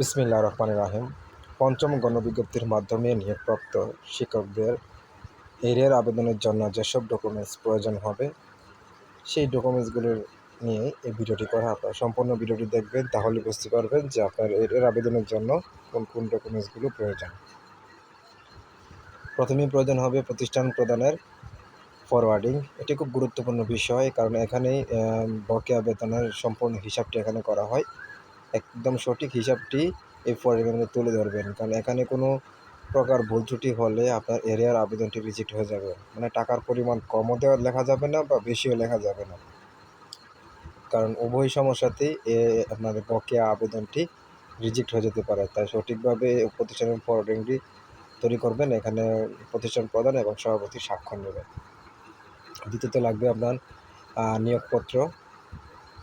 বিসমিল্লাহ রহমান রাহিম। পঞ্চম গণবিজ্ঞপ্তির মাধ্যমে নিয়োগপ্রাপ্ত শিক্ষকদের এরিয়ার আবেদনের জন্য যেসব ডকুমেন্টস প্রয়োজন হবে, সেই ডকুমেন্টসগুলোর নিয়ে এই ভিডিওটি করা। আপনার সম্পূর্ণ ভিডিওটি দেখবেন, তাহলে বুঝতে পারবেন যে আপনার এরিয়ার আবেদনের জন্য কোন কোন ডকুমেন্টসগুলো প্রয়োজন। প্রথমেই প্রয়োজন হবে প্রতিষ্ঠান প্রদানের ফরওয়ার্ডিং। এটি খুব গুরুত্বপূর্ণ বিষয়, কারণ এখানেই বকেয়া বেতনের সম্পূর্ণ হিসাবটি এখানে করা হয়। একদম সঠিক হিসাবটি এই ফর্মের মধ্যে তুলে ধরবেন। কারণ এখানে কোনো প্রকার ভুল ত্রুটি হলে আপনার এরিয়ার আবেদনটি রিজেক্ট হয়ে যাবে। মানে টাকার পরিমাণ কমও দেওয়া লেখা যাবে না বা বেশিও লেখা যাবে না। কারণ উভয় সমস্যাতেই এ আপনার বকেয়া আবেদনটি রিজেক্ট হয়ে যেতে পারে। তাই সঠিকভাবে প্রতিষ্ঠানের ফরওয়ার্ডিংটি তৈরি করবেন। এখানে প্রতিষ্ঠান প্রদান এবং সভাপতি স্বাক্ষর নেবেন। দ্বিতীয়ত লাগবে আপনার নিয়োগপত্র,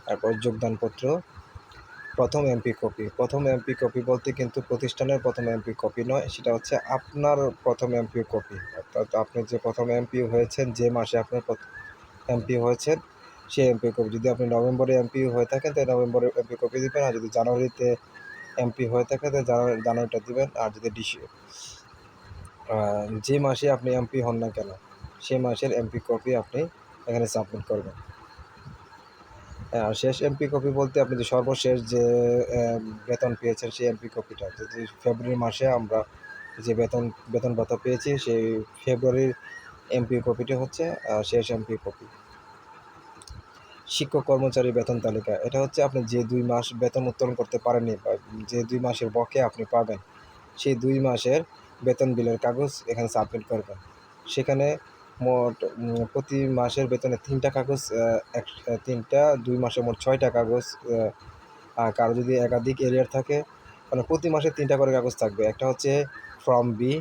তারপর যোগদানপত্র প্রথম এমপি কপি প্রথম এমপি কপি বলতে কিন্তু প্রতিষ্ঠানের প্রথম এমপি কপি নয় সেটা হচ্ছে আপনার প্রথম এমপি কপি অর্থাৎ আপনি যে প্রথম এমপি হয়েছেন যে মাসে আপনার এমপি হয়েছেন সেই এমপি কপি যদি আপনি নভেম্বরে এমপি হয়ে থাকেন তাহলে নভেম্বরে এমপি কপি দিবেন আর যদি জানুয়ারিতে এমপি হয়ে থাকে তাহলে জানুয়ারি জানুয়ারিটা দিবেন আর যদি ডিসি যে মাসে আপনি এমপি হন না কেন সেই মাসের এমপি কপি আপনি এখানে সাবমিট করবেন হ্যাঁ, আর শেষ এমপি কপি বলতে আপনি যে সর্বশেষ যে বেতন পেয়েছেন সেই এমপি কপিটা, যদি ফেব্রুয়ারি মাসে আমরা যে বেতন বেতন ভাতা পেয়েছি সেই ফেব্রুয়ারির এমপি কপিটি হচ্ছে শেষ এমপি কপি। শিক্ষক কর্মচারী বেতন তালিকা, এটা হচ্ছে আপনি যে দুই মাস বেতন উত্তোলন করতে পারেননি বা যে দুই মাসের বকে আপনি পাবেন, সেই দুই মাসের বেতন বিলের কাগজ এখানে সাবমিট করবেন। সেখানে মোট প্রতি মাসের বেতনে তিনটা কাগজ এক তিনটা, দুই মাসে মোট ছয়টা কাগজ আর কারও যদি একাধিক এরিয়ার থাকে মানে প্রতি মাসে তিনটা করে কাগজ থাকবে। একটা হচ্ছে ফর্ম বি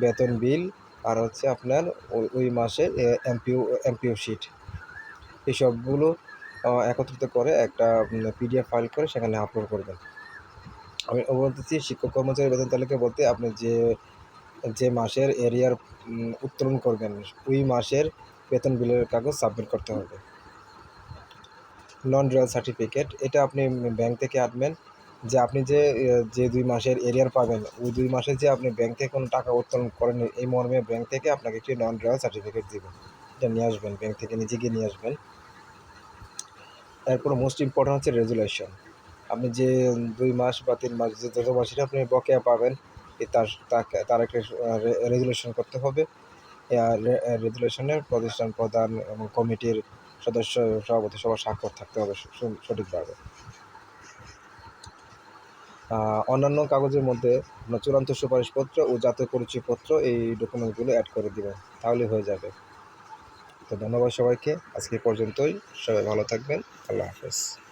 বেতন বিল, আর হচ্ছে আপনার ওই ওই মাসে এমপিও এমপিও শিট। এই সবগুলো একত্রিত করে একটা পিডিএফ ফাইল করে সেখানে আপলোড করবেন। আমি বলতেছি শিক্ষক কর্মচারী বেতন তালিকা বলতে আপনি যে যে মাসের এরিয়ার উত্তোলন করবেন, ওই মাসের বেতন বিলের কাগজ সাবমিট করতে হবে। নন রিয়াল সার্টিফিকেট এটা আপনি ব্যাংক থেকে আনবেন যে আপনি যে যে দুই মাসের এরিয়ার পাবেন, ওই দুই মাসে যে আপনি ব্যাংক থেকে কোনো টাকা উত্তোলন করেন, এই মর্মে ব্যাংক থেকে আপনাকে একটি নন রিয়াল সার্টিফিকেট দেবেন এটা নিয়ে আসবেন ব্যাংক থেকে নিজে গিয়ে নিয়ে আসবেন। এরপর মোস্ট ইম্পর্টেন্ট হচ্ছে রেজুলেশন আপনি যে দুই মাস বা তিন মাস যে যত মাসের আপনি বকেয়া পাবেন তার তার একটা রেজুলেশন করতে হবে। রেজুলেশনের প্রতিষ্ঠান প্রধান এবং কমিটির সদস্য, সভাপতি সবার স্বাক্ষর থাকতে হবে সঠিকভাবে। অন্যান্য কাগজের মধ্যে আপনার চূড়ান্ত সুপারিশপত্র ও জাতীয় পরিচয়পত্র এই ডকুমেন্টগুলো অ্যাড করে দিবেন, তাহলে হয়ে যাবে। তো ধন্যবাদ সবাইকে, আজকে পর্যন্তই। সবাই ভালো থাকবেন। আল্লাহ হাফেজ।